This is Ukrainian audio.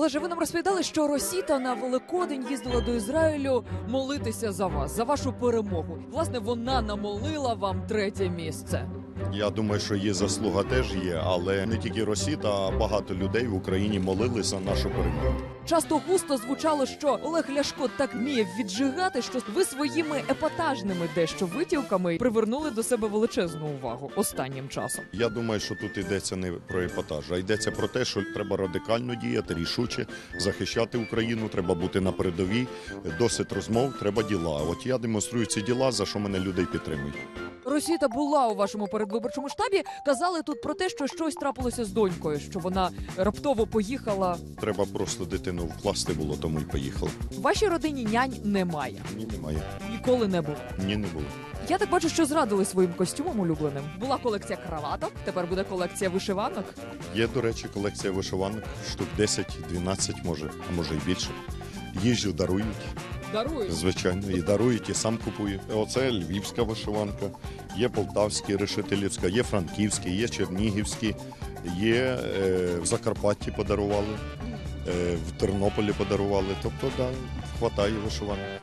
Олеже, ви нам розповідали, що Росіта на Великодень їздила до Ізраїлю молитися за вас, за вашу перемогу. Власне, вона намолила вам третє місце. Я думаю, що її заслуга теж є, але не тільки Росіта, а багато людей в Україні молилися за нашу перемогу. Часто густо звучало, що Олег Ляшко так вміє віджигати, що ви своїми епатажними дещо витівками привернули до себе величезну увагу останнім часом. Я думаю, що тут йдеться не про епатаж, а йдеться про те, що треба радикально діяти, рішуче захищати Україну. Треба бути на передовій. Досить розмов, треба діла. От я демонструю ці діла, за що мене люди підтримують. Росіта була у вашому передвиборчому штабі. Казали тут про те, що щось трапилося з донькою, що вона раптово поїхала. Треба просто дитину вкласти було, тому й поїхали. В вашій родині нянь немає, Ні, немає. ніколи не було. Ні, не було. Я так бачу, що зрадили своїм костюмом улюбленим. Була колекція краваток, тепер буде колекція вишиванок. Є, до речі, колекція вишиванок, штук 10-12 може, а може і більше. Їжджу, дарують, Дарую. звичайно, і дарують, і сам купую. Оце львівська вишиванка, є полтавські, решетилівська, є франківські, є чернігівські, є е, в Закарпатті подарували, е, в Тернополі подарували. Тобто, да, хватає вишиванок.